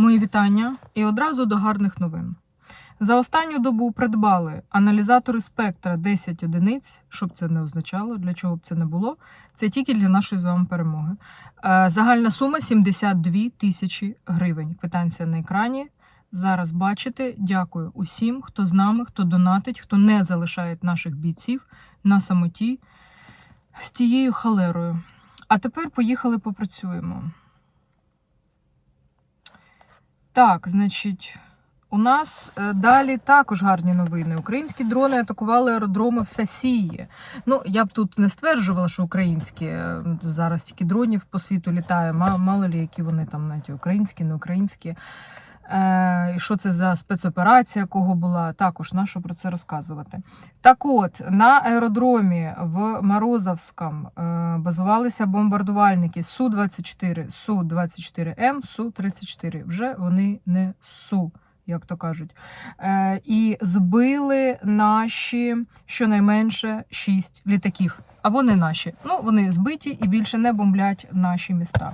Мої вітання і одразу до гарних новин. За останню добу придбали аналізатори спектра 10 одиниць, щоб це не означало, для чого б це не було. Це тільки для нашої з вами перемоги. Е, Загальна сума 72 тисячі гривень. Квитанція на екрані. Зараз бачите. Дякую усім, хто з нами, хто донатить, хто не залишає наших бійців на самоті з тією халерою. А тепер поїхали попрацюємо. Так, значить, у нас е, далі також гарні новини. Українські дрони атакували аеродроми в Сасії. Ну, я б тут не стверджувала, що українські е, зараз тільки дронів по світу літає. Ма- Мало лі, які вони там, навіть українські, не українські. Е, що це за спецоперація, кого була, також на що про це розказувати. Так от, на аеродромі в Морозовському е, базувалися бомбардувальники Су-24, Су-24М, Су-34. Вже вони не Су, як то кажуть. Е, і збили наші щонайменше 6 літаків. Або не наші. Ну, вони збиті і більше не бомблять наші міста.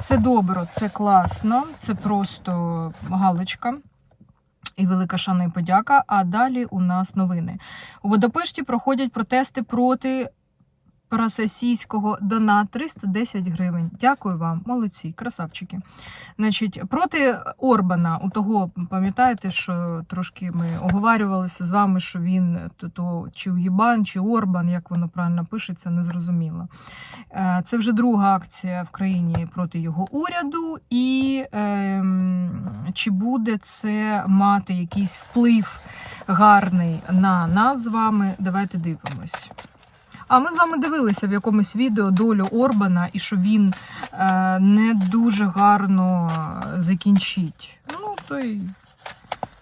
Це добре, це класно, це просто галочка. І велика шана і подяка. А далі у нас новини. У Будапешті проходять протести проти прососійського донат 310 гривень. Дякую вам, молодці, красавчики. Значить, проти Орбана, у того, пам'ятаєте, що трошки ми оговарювалися з вами, що він то, то чи Уєбан, чи Орбан, як воно правильно пишеться, не зрозуміло. Е, Це вже друга акція в країні проти його уряду, і ем, чи буде це мати якийсь вплив гарний на нас з вами? Давайте дивимось. А ми з вами дивилися в якомусь відео долю Орбана і що він е, не дуже гарно закінчить. Ну, то й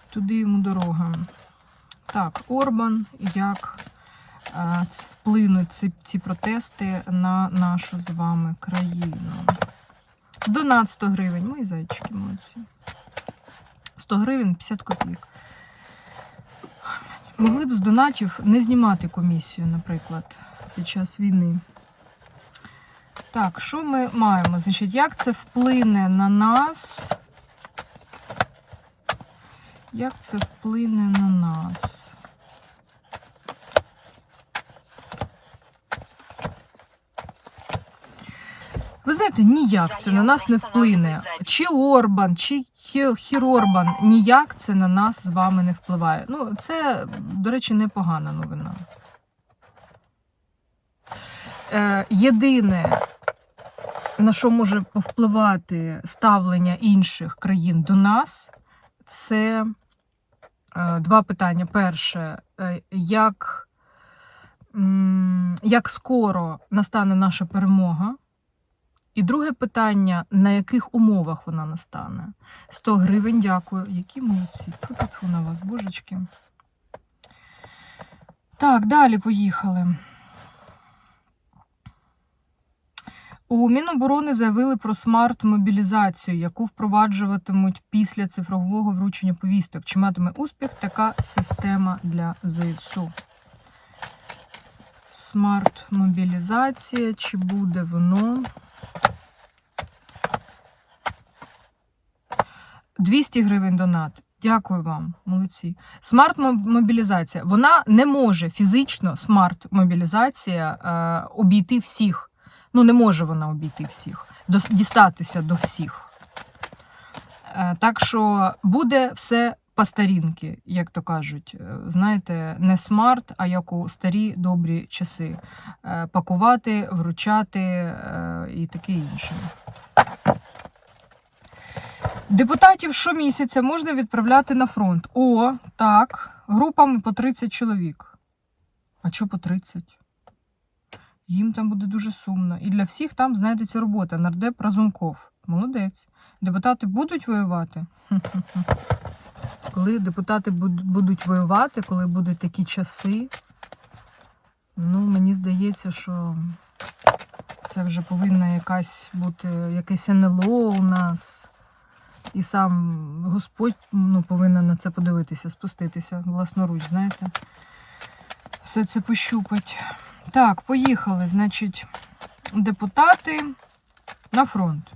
туди йому дорога. Так, Орбан, як е, вплинуть ці, ці протести на нашу з вами країну. Донат 100 гривень. Мої зайчики молодці. 100 гривень 50 копійок. Могли б з донатів не знімати комісію, наприклад, під час війни. Так, що ми маємо? Значить, як це вплине на нас? Як це вплине на нас? Ви знаєте, ніяк це на нас не вплине. Чи Орбан, чи Хірорбан, ніяк це на нас з вами не впливає. Ну, це, до речі, непогана новина. Е, єдине, на що може повпливати ставлення інших країн до нас, це е, два питання. Перше, е, як, м, як скоро настане наша перемога? І друге питання, на яких умовах вона настане? 100 гривень, дякую. Які молодці. Тут на вас, божечки. Так, далі поїхали. У Міноборони заявили про смарт-мобілізацію, яку впроваджуватимуть після цифрового вручення повісток. Чи матиме успіх така система для ЗСУ? Смарт-мобілізація, чи буде воно? 200 гривень донат. Дякую вам, молодці. Смарт-мобілізація. Вона не може фізично, смарт-мобілізація, е, обійти всіх. Ну, не може вона обійти всіх, дістатися до всіх. Е, Так що буде все по старінки, як то кажуть. Е, Знаєте, не смарт, а як у старі добрі часи. Е, Пакувати, вручати е, і таке інше. Депутатів щомісяця можна відправляти на фронт. О, так, групами по 30 чоловік. А чого по 30? Їм там буде дуже сумно. І для всіх там знайдеться робота. Нардеп Разумков. Молодець. Депутати будуть воювати? Коли депутати будуть воювати, коли будуть такі часи, ну, мені здається, що це вже повинна якась бути якесь НЛО у нас. І сам Господь ну, повинен на це подивитися, спуститися власноруч, знаєте. Все це пощупать. Так, поїхали. Значить, депутати на фронт.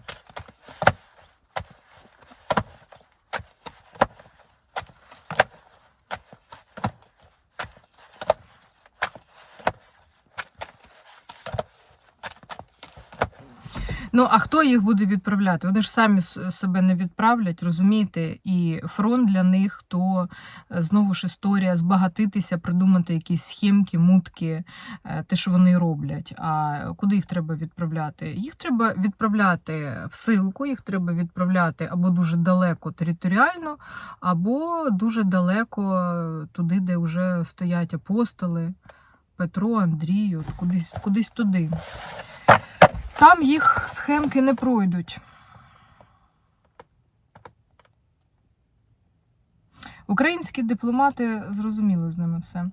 Ну, а хто їх буде відправляти? Вони ж самі себе не відправлять, розумієте? І фронт для них то е, знову ж історія збагатитися, придумати якісь схемки, мутки, е, те, що вони роблять. А куди їх треба відправляти? Їх треба відправляти в силку, їх треба відправляти або дуже далеко територіально, або дуже далеко е, туди, де вже стоять апостоли. Петро, Андрій, от кудись, кудись туди. Там їх схемки не пройдуть. Українські дипломати зрозуміло з ними все.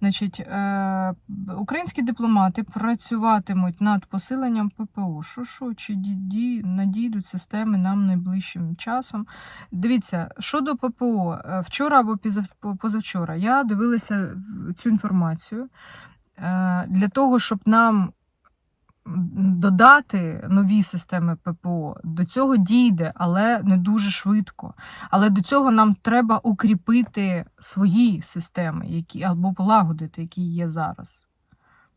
Значить, е, українські дипломати працюватимуть над посиленням ППО. Що, чи діді надійдуть системи нам найближчим часом? Дивіться, щодо ППО, е, вчора або позавчора я дивилася цю інформацію е, для того, щоб нам додати нові системи ППО. До цього дійде, але не дуже швидко. Але до цього нам треба укріпити свої системи, які або полагодити, які є зараз.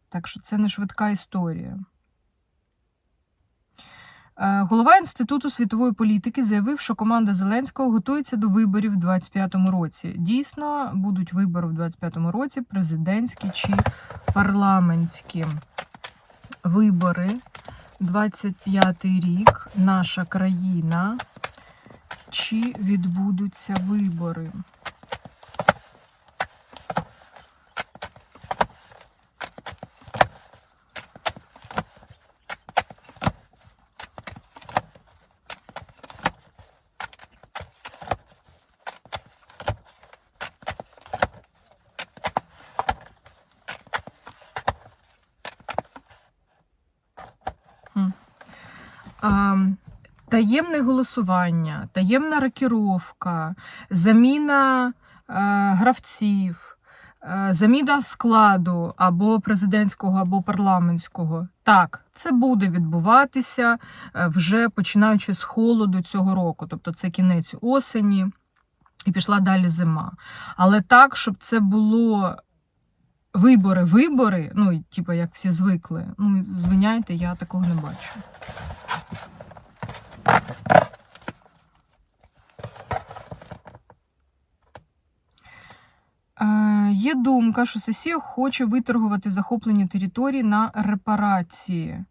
Так що це не швидка історія. Е, Голова Інституту світової політики заявив, що команда Зеленського готується до виборів у 2025 році. Дійсно, будуть вибори в 2025 році, президентські чи парламентські вибори. 25 рік, наша країна. Чи відбудуться вибори? Таємне голосування, таємна рокіровка, заміна е, гравців, е, заміна складу або президентського, або парламентського. Так, це буде відбуватися е, вже починаючи з холоду цього року, тобто це кінець осені і пішла далі зима. Але так, щоб це було. Вибори, вибори, ну, типу, як всі звикли. Ну, звиняйте, я такого не бачу. Е, Є думка, що Сесія хоче виторгувати захоплені території на репарації.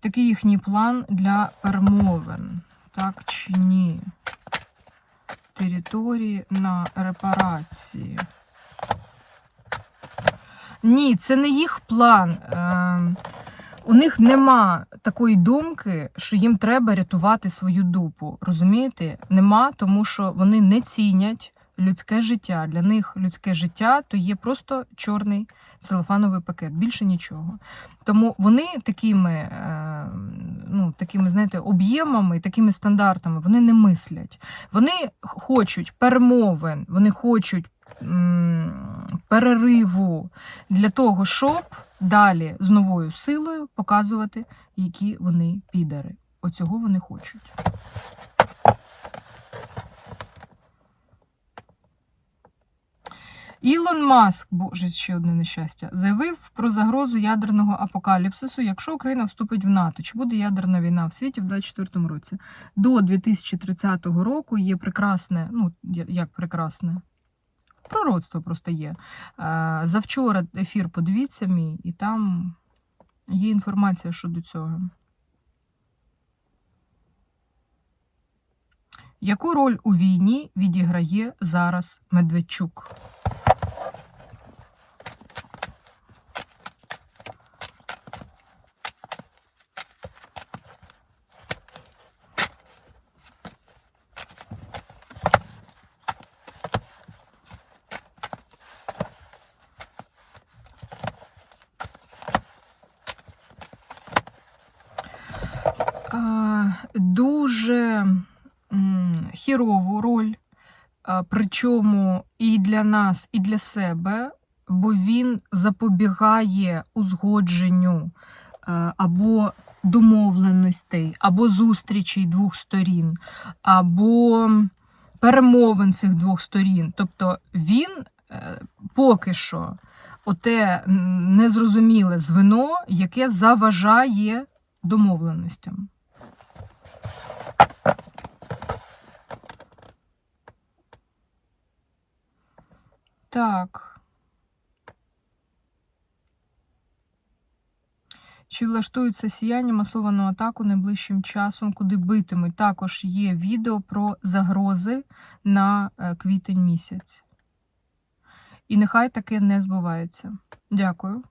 Такий їхній план для перемовин. Так чи ні? Території на репарації. Ні, це не їх план. Е, у них нема такої думки, що їм треба рятувати свою дупу. Розумієте? Нема, тому що вони не цінять людське життя. Для них людське життя то є просто чорний целофановий пакет, більше нічого. Тому вони такими, е, ну, такими, знаєте, об'ємами, такими стандартами вони не мислять. Вони хочуть перемовин, вони хочуть м, перериву для того, щоб далі з новою силою показувати, які вони підари. Оцього вони хочуть. Ілон Маск, боже, ще одне нещастя, заявив про загрозу ядерного апокаліпсису, якщо Україна вступить в НАТО. Чи буде ядерна війна в світі в 2024 році? До 2030 року є прекрасне, ну як прекрасне. Пророцтво просто є. Е, Завчора ефір подивіться мій, і там є інформація щодо цього. Яку роль у війні відіграє зараз Медведчук? А, Дуже м, хірову роль, причому і для нас, і для себе, бо він запобігає узгодженню або домовленостей, або зустрічей двох сторін, або перемовин цих двох сторін. Тобто він е, поки що оте незрозуміле звено, яке заважає домовленостям. Так. Чи влаштуються сіяння масовану атаку найближчим часом, куди битимуть? Також є відео про загрози на е, квітень місяць. І нехай таке не збувається. Дякую.